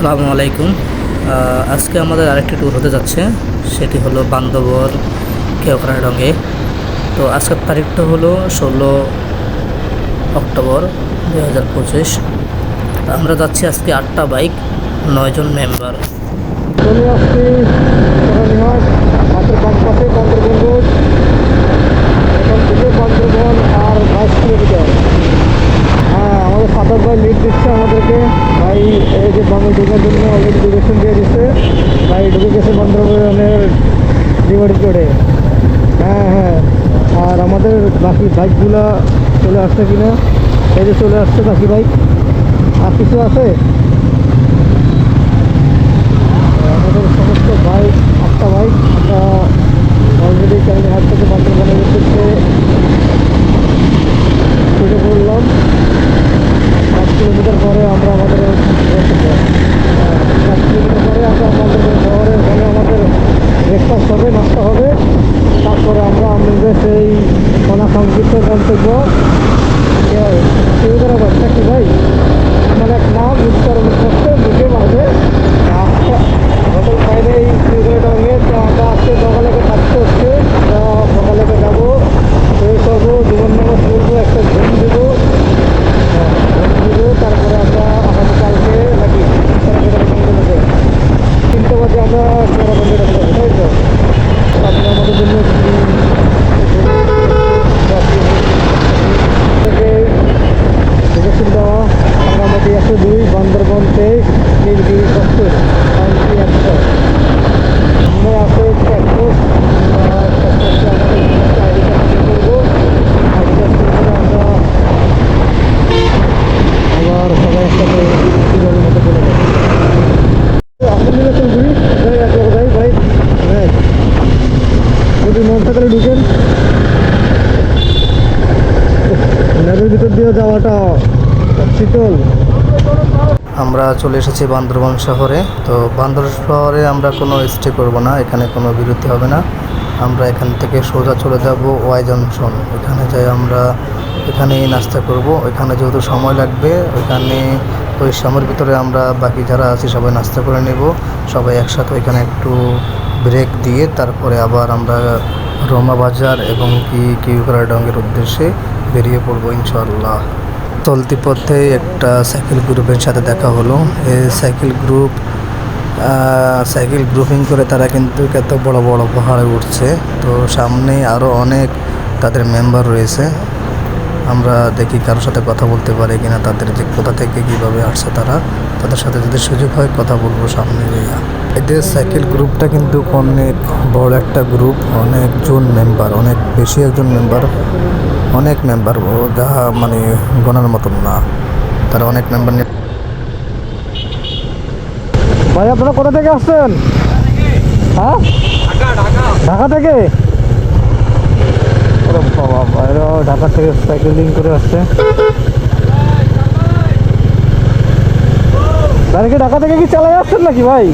আসসালামু আলাইকুম। আজকে আমাদের আরেকটি ট্যুর হতে যাচ্ছে। সেটি হলো কেওখানা ডঙে তো আজকের তারিখটা হলো ষোলো অক্টোবর দু হাজার পঁচিশ। আমরা যাচ্ছি আজকে আটটা বাইক, নয়জন মেম্বার চলে আসছি রানীহাট মাত্র কম পাশে বান্দরবন রোড এখান থেকে বান্দরবন আর বাইশ কিলোমিটার হ্যাঁ আমাদের সাতাশ ভাই লিড দিচ্ছে আমাদেরকে ভাই এই যে বাংলা ঢোকার জন্য অলরেডি ডিরেকশন দিয়ে দিচ্ছে ভাই ঢুকে গেছে বান্দরবনের ডিভাইড করে হ্যাঁ হ্যাঁ আর আমাদের বাকি বাইকগুলো চলে আসছে কিনা? এই যে চলে আসছে বাকি বাইক। আর কিছু আছে? আমাদের সমস্ত বাইক, আটটা বাইক আমরা অলরেডি হাট থেকে বান্দরবানের উদ্দেশ্যে ছুটে পড়লাম পাঁচ কিলোমিটার পরে আমরা আমাদের আহ, পাঁচ কিলোমিটার পরে আমরা আমাদের শহরে ওখানে আমাদের ব্রেকফাস্ট হবে নাস্তা হবে তারপরে আমরা আমাদের সেই অনাকাঙ্ক্ষিত গন্তব্য সুবিধার বাচ্চা কি ভাই আমার এক নাম উচ্চারণ করতে মুখে মাঝে হোটেল বাইরে এই সুবিধাটাকে তো আমরা আজকে সকালেকে থাকতে হচ্ছে আমরা সকালেকে যাব ফ্রেশ হব জীবননগর চলবো একটা ঘুম দেবো হ্যাঁ, ঘুম দেবো তারপরে আমরা আগামীকালকে নাকি তিনটে বাজে আমরা চোরাবন্দি রাখব তাই তো আপনি আমাদের জন্য থেকে ডিরেকশন দেওয়া মোটামুটি একশো দুই বান্দরবন তেইশ নীলগিরি সত্তর আইনটি একশো আমরা আছে চেকপোস্ট করব আমরা আবার সবাই একসাথে কীভাবে মতো চলে যাব আপনি মিলে চলবি ভাই আপনার ভাই ভাই ভাই যদি মন থাকলে ঢুকেন ল্যাবের ভিতর দিয়ে যাওয়াটা শীতল আমরা চলে এসেছি বান্দরবন শহরে। তো বান্দরবন শহরে আমরা কোনো স্টে করব না, এখানে কোনো বিরতি হবে না। আমরা এখান থেকে সোজা চলে যাব ওয়াই জংশন এখানে যাই আমরা, এখানেই নাস্তা করব। ওইখানে যেহেতু সময় লাগবে, ওইখানে ওই সময়ের ভিতরে আমরা বাকি যারা আছি সবাই নাস্তা করে নেব। সবাই একসাথে ওইখানে একটু ব্রেক দিয়ে তারপরে আবার আমরা রোমা বাজার এবং কি কিউকরা ডঙ্গের উদ্দেশ্যে বেরিয়ে পড়ব ইনশাল্লাহ চলতি পথে একটা সাইকেল গ্রুপের সাথে দেখা হলো। এই সাইকেল গ্রুপ সাইকেল গ্রুপিং করে তারা কিন্তু এত বড় বড় পাহাড়ে উঠছে। তো সামনে আরও অনেক তাদের মেম্বার রয়েছে। আমরা দেখি কারোর সাথে কথা বলতে পারি কিনা, তাদের যে কোথা থেকে কীভাবে আসছে তারা। তাদের সাথে যদি সুযোগ হয় কথা বলব সামনে গিয়ে। এদের সাইকেল গ্রুপটা কিন্তু অনেক বড় একটা গ্রুপ অনেক জন মেম্বার, অনেক বেশি একজন মেম্বার। অনেক মেম্বার যা মানে গোনার মতন না। তারা অনেক মেম্বার নিয়ে ভাই আপনারা কোথা থেকে আসছেন? হ্যাঁ? ঢাকা থেকে? বাবা ঢাকা থেকে সাইকেলিং করে আসছে। ঢাকা থেকে কি চালাই আসছেন নাকি ভাই?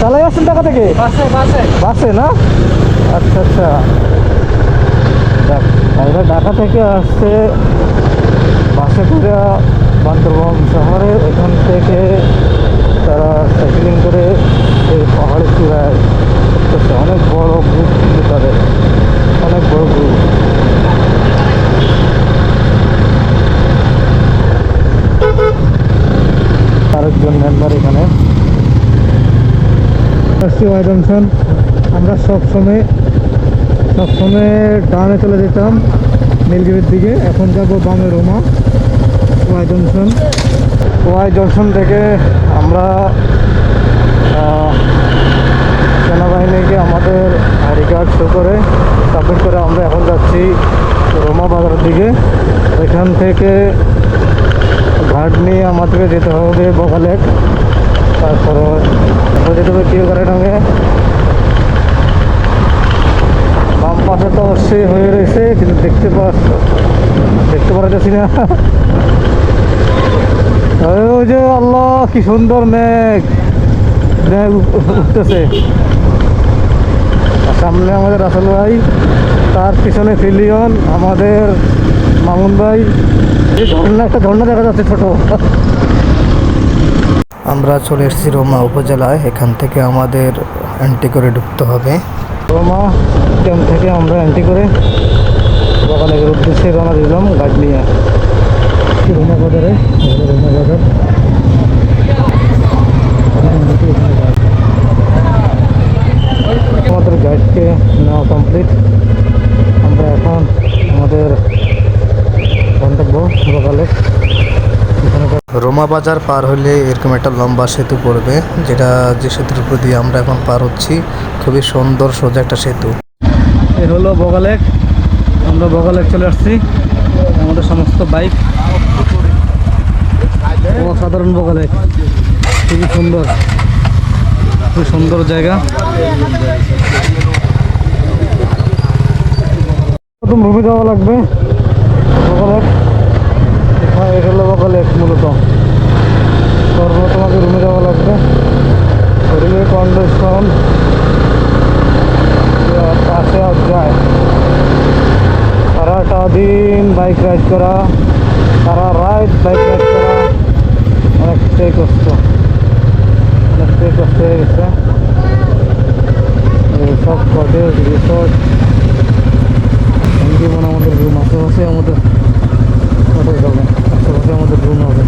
চালাই আসছেন ঢাকা থেকে? বাসে বাসে। বাসে না? আচ্ছা আচ্ছা। ভাইরা ঢাকা থেকে আসছে, বাসে করে বান্দরবন শহরে। এখান থেকে তারা সাইকেলিং করে এই পাহাড়ে চূড়ায় উঠতেছে অনেক বড় গ্রুপ কিন্তু তাদের। অনেক বড় গ্রুপ আরেকজন মেম্বার এখানে। আমরা সব সময় সব ডানে চলে যেতাম, নীলগিরির দিকে। এখন যাব বামে রোমা, ওয়াই জংশন। ওয়াই জংশন থেকে আমরা সেনাবাহিনীকে আমাদের আইডি কার্ড শো করে, সাবমিট করে আমরা এখন যাচ্ছি রোমা বাজারের দিকে। এখান থেকে ঘাট নিয়ে আমাদেরকে যেতে হবে বগালেক তারপরে যেতে হবে কেউ বাম পাশে তো অবশ্যই হয়ে রয়েছে, কিন্তু দেখতে পাস দেখতে পারা যাচ্ছি না। ওই যে আল্লাহ, কি সুন্দর মেঘ। মেঘ উঠতেছে। সামনে আমাদের রাসেল ভাই, তার পিছনে ফিলিয়ন, আমাদের মামুন ভাই। ঝর্ণা একটা ঝর্ণা দেখা যাচ্ছে ছোট। আমরা চলে এসেছি রোমা উপজেলায়। এখান থেকে আমাদের এন্ট্রি করে ঢুকতে হবে। রোমা ক্যাম্প থেকে আমরা এন্ট্রি করে বাগানের উদ্দেশ্যে রওনা দিলাম গাছ নিয়ে রোমা বাজারে রোমা বাজার আমাদের গাইডকে নেওয়া কমপ্লিট আমরা এখন আমাদের গন্তব্য বগালে এখানে রোমা বাজার পার হলে এরকম একটা লম্বা সেতু পড়বে, যেটা যে সেতুর উপর দিয়ে আমরা এখন পার হচ্ছি, খুবই সুন্দর সোজা একটা সেতু। এ হলো বগালেক। আমরা বগালেক চলে আসছি। আমাদের সমস্ত বাইক। অসাধারণ বগালেক। খুবই সুন্দর। খুবই সুন্দর জায়গা। ভূমি দেওয়া লাগবে। বগালেক। হ্যাঁ হলো বগালেক মূলত। সর্বপ্রথম আগে রুমে যাওয়া লাগবে। শরীরের কন্ডিশন পাশে আর যায়। সারাটা দিন বাইক রাইড করা, সারা রাইড বাইক রাইড করা, অনেকটাই কষ্ট। অনেকটাই কষ্ট হয়ে গেছে। সব কটেজ রিসোর্ট জীবন আমাদের রুম আশেপাশে আমাদের কটেজ হবে। আশেপাশে আমাদের রুম হবে।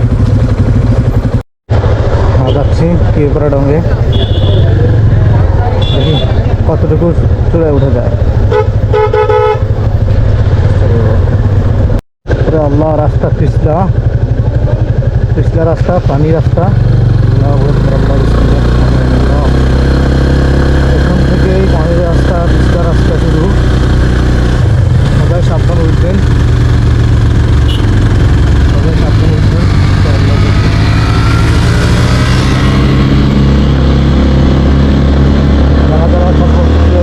যাচ্ছি কিউপাড়া ডঙ্গে দেখি কতটুকু চূড়ায় উঠে যায়। আল্লাহ, রাস্তা পিছলা পিছলা রাস্তা, পানি রাস্তা আল্লাহু আকবার, আল্লাহু বিসমিল্লাহ, আল্লাহ। এখান থেকেই পানি রাস্তা পিছলা রাস্তা শুরু সবাই সাবধান উঠবেন সবাই সাবধান উঠবেন আল্লাহ যারা যারা সম্পর্কে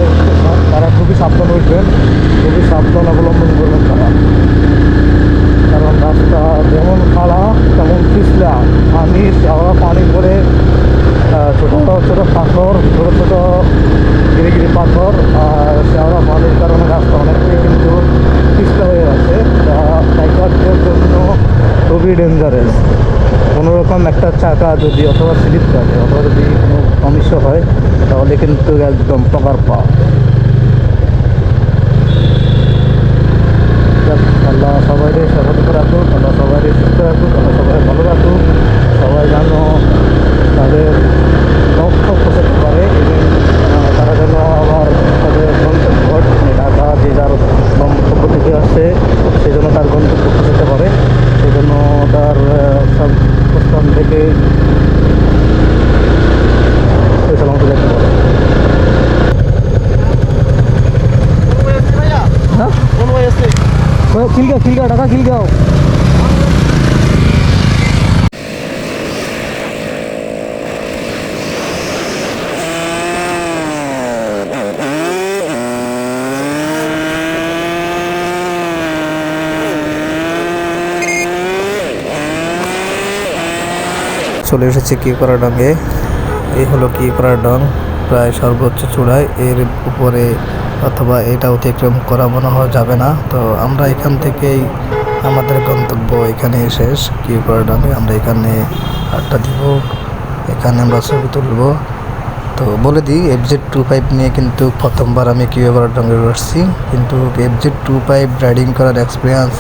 তারা খুবই সাবধান উঠবেন খুবই সাবধান অবলম্বন করবেন তারা কারণ রাস্তা যেমন খাড়া তেমন পিছলা পানি যাওয়া পানি পরে আহ, ছোটো ছোটো পাথর ছোটো ছোটো গিরি পাথর আর শেওড়া পানির কারণে রাস্তা অনেকটাই কিন্তু পিছলা হয়ে আছে। যা বাইকারদের জন্য খুবই ডেঞ্জারাস কোনোরকম একটা চাকা যদি অথবা স্লিপ কাটে অথবা যদি কোনো সমস্যা হয়, তাহলে কিন্তু একদম প্রকার পা যাক, আল্লাহ সবাই সতর্ক রাখুক আল্লাহ সবাই সুস্থ রাখুক আল্লাহ সবাই ভালো রাখুক সবাই যেন তাদের লক্ষ্য পৌঁছাতে পারে এবং আহ, তারা যেন আবার তাদের গন্তব্য ঢাকা যে যার গন্তব্য থেকে আসছে সেই জন্য তার গন্তব্য পৌঁছাতে পারে সেই জন্য তার আহ, সব প্রস্থান থেকে সে সালামত যেতে পারে হ্যাঁ খিলগাঁও খিলগাঁও ঢাকা খিলগাঁও চলে এসেছি কিউপাড়া ডঙ্গে এই হলো কিউপাড়া ডং, প্রায় সর্বোচ্চ চূড়ায়। এর উপরে অথবা এটা অতিক্রম করা মনে হয় যাবে না। তো আমরা এখান থেকেই আমাদের গন্তব্য এখানে শেষ। কিউপাড়া ডঙ্গে আমরা এখানে আড্ডা দিব। এখানে আমরা ছবি তুলব। তো বলে দিই এফজেড টু ফাইভ নিয়ে কিন্তু প্রথমবার আমি কিউপাড়া ডঙ্গে আসছি। কিন্তু এফজেড টু ফাইভ রাইডিং করার এক্সপিরিয়েন্স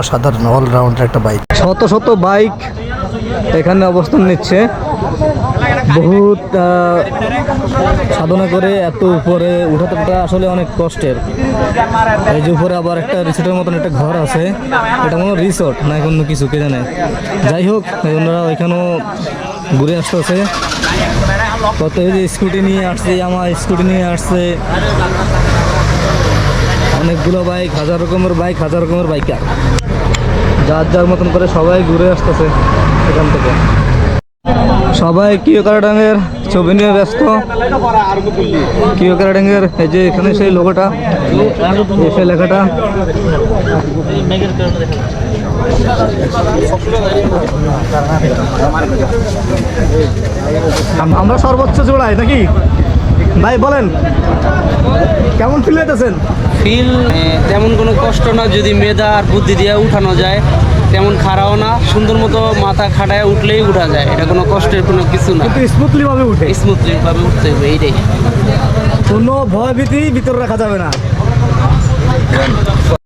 অসাধারণ অলরাউন্ডার একটা বাইক শত শত বাইক এখানে অবস্থান নিচ্ছে। বহুত সাধনা করে এত উপরে উঠাতে আসলে অনেক কষ্টের। এই যে উপরে আবার একটা রিসোর্টের মতন একটা ঘর আছে। এটা কোনো রিসোর্ট না কোনো কিছু, কে জানে। যাই হোক ওনারা ওইখানেও ঘুরে আসতেছে। কত যে স্কুটি নিয়ে আসছে, আমার স্কুটি নিয়ে আসছে। অনেকগুলো বাইক হাজার রকমের বাইক হাজার রকমের বাইকার যার যার মতন করে সবাই ঘুরে আসতেছে। এখান থেকে। সবাই কিওকারাডাঙ্গের ছবি নিয়ে ব্যস্ত। কিওকারাডাঙ্গের এই যে এখানে সেই লোগোটা সেই লেখাটা। আমরা সর্বোচ্চ জোড়াই নাকি? ভাই, বলেন। কেমন ফিল হইতেছেন? ফিল তেমন কোনো কষ্ট না যদি মেধা আর বুদ্ধি দিয়ে উঠানো যায় তেমন খাড়াও না সুন্দর মতো মাথা খাটায় উঠলেই উঠা যায় এটা কোনো কষ্টের কোনো কিছু না। কিন্তু স্মুথলি ভাবে উঠে। স্মুথলি ভাবে উঠতে হবে এইটাই। কোনো ভয় ভীতি ভিতরে রাখা যাবে না।